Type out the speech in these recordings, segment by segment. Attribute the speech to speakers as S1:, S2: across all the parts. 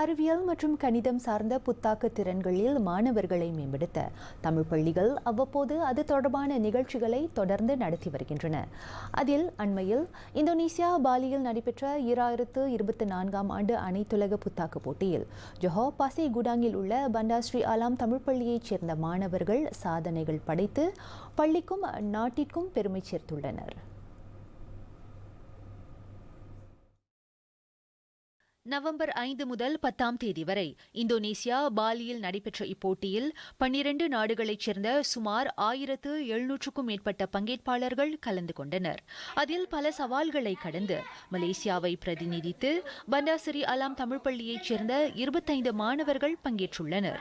S1: அறிவியல் மற்றும் கணிதம் சார்ந்த புத்தாக்க திறன்களில் மாணவர்களை மேம்படுத்த தமிழ் பள்ளிகள் அவ்வப்போது அது தொடர்பான நிகழ்ச்சிகளை தொடர்ந்து நடத்தி வருகின்றன. அதில் அண்மையில் இந்தோனேசியா பாலியில் நடைபெற்ற இராயிரத்து இருபத்தி நான்காம் ஆண்டு அனைத்துலக புத்தாக்க போட்டியில் ஜொஹோ பாசே குடாங்கில் உள்ள பண்டாஸ்ரீ ஆலாம் தமிழ் பள்ளியைச் சேர்ந்த மாணவர்கள் சாதனைகள் படைத்து பள்ளிக்கும் நாட்டிற்கும் பெருமை சேர்த்துள்ளனர். நவம்பர் ஐந்து முதல் பத்தாம் தேதி வரை இந்தோனேசியா பாலியில் நடைபெற்ற இப்போட்டியில் பன்னிரண்டு நாடுகளைச் சேர்ந்த சுமார் ஆயிரத்து எழுநூற்றுக்கும் மேற்பட்ட பங்கேற்பாளர்கள் கலந்து கொண்டனர். அதில் பல சவால்களை கடந்து மலேசியாவை பிரதிநிதித்து பண்டாசிரி அலாம் தமிழ் பள்ளியைச் சேர்ந்த இருபத்தைந்து மாணவர்கள் பங்கேற்றுள்ளனர்.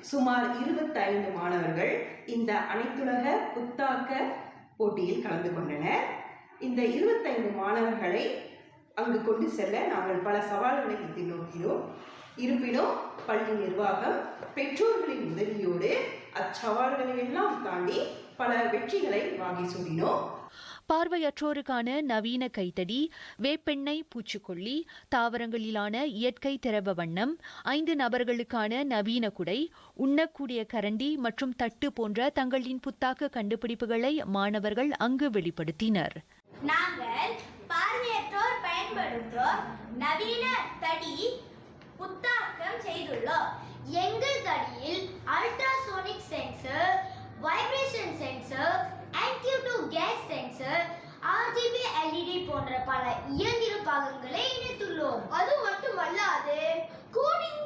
S2: சுமார் இருபத்தைந்து மாணவர்கள் இந்த அனைத்துலக புத்தாக்க போட்டியில் கலந்து கொண்டனர். இந்த இருபத்தைந்து மாணவர்களை அங்கு கொண்டு செல்ல நாங்கள் பல சவால்களை எதிர்நோக்கினோம் இருப்பினும் பள்ளி நிர்வாகம் பெற்றோர்களின் உதவியோடு அச்சவால்களை எல்லாம் தாண்டி பல வெற்றிகளை வாங்கி சூடினோம்.
S1: பார்வையற்றோருக்கான நவீன கைத்தடி வேப்பெண்ணெய் பூச்சிக்கொல்லி தாவரங்களிலான இயற்கை திரவ வண்ணம் ஐந்து நபர்களுக்கான நவீன குடை உண்ணக்கூடிய கரண்டி மற்றும் தட்டு போன்ற தங்களின் புத்தாக்க கண்டுபிடிப்புகளை மாணவர்கள் அங்கு வெளிப்படுத்தினர்.
S3: நாங்கள் நவீன தடி புத்தாக்கம் செய்துள்ளோம் எங்கள் தடியில் அல்ட்ராசோனிக் சென்சர் வைப்ரேஷன் சென்சர் ஆன்டியூ கேஸ் சென்சர் ஆர்ஜிபி எல்இடி போன்ற பல இயந்திர பாகங்களை இணைத்துள்ளோம். அது மட்டுமல்லாது கோடிங்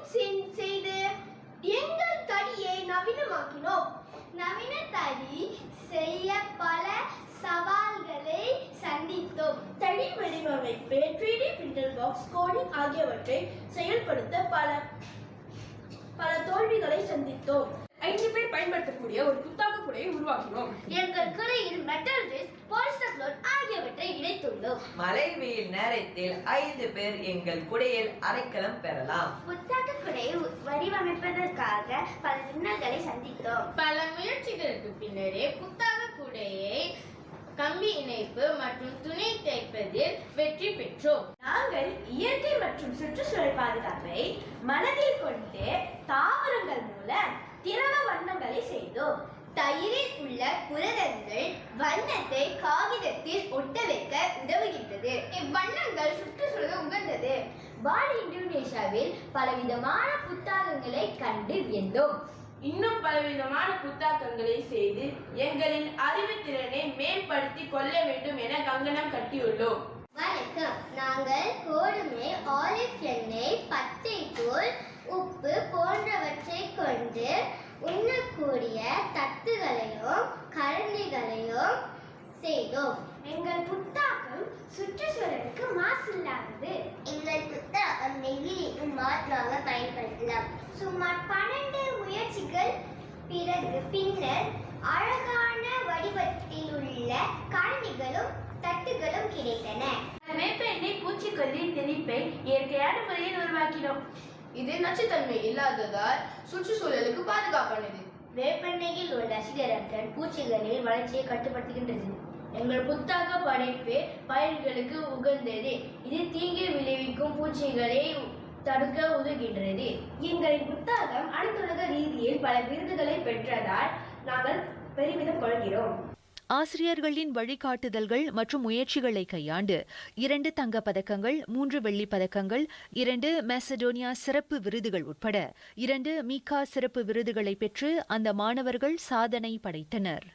S3: செய்து எங்கள் தடியை நவீனமாக்கினோம் நவீன தடி செய்ய பல சவால்களை சந்தித்தோம்
S4: தனி வடிவமைப்பு 3D பிரிண்டர் பாக்ஸ் கோடிங் ஆகியவற்றை செயல்படுத்த பல பல தோல்விகளை சந்தித்தோம்.
S5: ஐந்து பேர் பயன்படுத்தக்கூடிய ஒரு புத்தாக்க குடையை உருவாக்கினோம்.
S3: எங்கள் குறையில் மெட்டல் டிஸ்க் பாலிஸ்டர் ஆகியவற்றை இணைத்துள்ளோம்.
S6: வெயில் நேரத்தில் ஐந்து பேர் எங்கள் குடையில் அடைக்கலம் பெறலாம்.
S3: புத்தாக்க குடையை வடிவமைப்பதற்காக பல இன்னல்களை சந்தித்தோம்.
S4: பல முயற்சிகளுக்கு பின்னரே புத்தாக்க கூடையை கம்பி இணைப்பு மற்றும் துணை தைப்பதில் வெற்றி பெற்றோம்.
S7: நாங்கள் இயற்கை மற்றும் சுற்றுச்சூழல் பாதுகாப்பை மனதில் கொண்டு தாவரங்கள் மூலம் திரவ வண்ணங்களை செய்தோம்.
S3: தயிரில் உள்ள புரதங்கள் வண்ணத்தை காகிதத்தில் ஒட்ட வைக்க உதவுகின்றது. இவ்வண்ணங்கள் சுற்றுச்சூழல் உகந்தது. பாலி இந்தோனேஷியாவில் பலவிதமான புத்தாக்கங்களை கண்டு வியந்தோம்.
S4: இன்னும் பலவிதமான புத்தாக்கங்களை செய்து மேம்படுத்தி கொள்ள வேண்டும் என கங்கணம் கட்டியுள்ளோம்.
S3: வணக்கம். நாங்கள் கோதுமை ஆலிவ் எண்ணெய் பச்சை தூள் உப்பு போன்றவற்றை கொண்டு உண்ணக்கூடிய தட்டுகளையும் கரண்டிகளையும் செய்தோம். எங்கள் புத்தாக்கம் சுற்றுச்சூழலுக்கு மாசு இல்லாதது எங்கள் புத்தாக்கம் நெகிழிக்கு மாற்றாக பயன்படுத்தலாம். சுமார் பன்னெண்டு முயற்சிகள் பிறகு பின்னர் அழகான வடிவத்தில் உள்ள கரண்டிகளும் தட்டுகளும் கிடைத்தன.
S4: வேப்பெண்ணெய் பூச்சிக்கொல்லி தெளிப்பை இயற்கையான முறையில் உருவாக்கினோம். இது நச்சுத்தன்மை இல்லாததால் சுற்றுச்சூழலுக்கு பாதுகாப்பானது.
S3: வேப்பெண்ணெயில் உள்ள சிகரெட்கள் பூச்சிகளின் வளர்ச்சியை கட்டுப்படுத்துகின்றது.
S4: எங்கள் புத்தாக்க படைப்பு பயிர்களுக்கு உகந்தது. இது தீங்கு விளைவிக்கும் பூச்சிகளை தடுக்க உதவுகின்றது.
S7: எங்களின் புத்தகம் அனைத்துலக ரீதியில் பல விருதுகளை பெற்றதால் நாங்கள் பெருமிதம் கொள்கிறோம்.
S1: ஆசிரியர்களின் வழிகாட்டுதல்கள் மற்றும் முயற்சிகளை கையாண்டு இரண்டு தங்கப் பதக்கங்கள் மூன்று வெள்ளிப் பதக்கங்கள் இரண்டு மெசடோனியா சிறப்பு விருதுகள் உட்பட இரண்டு மீகா சிறப்பு விருதுகளை பெற்று அந்த மாணவர்கள் சாதனை படைத்தனர்.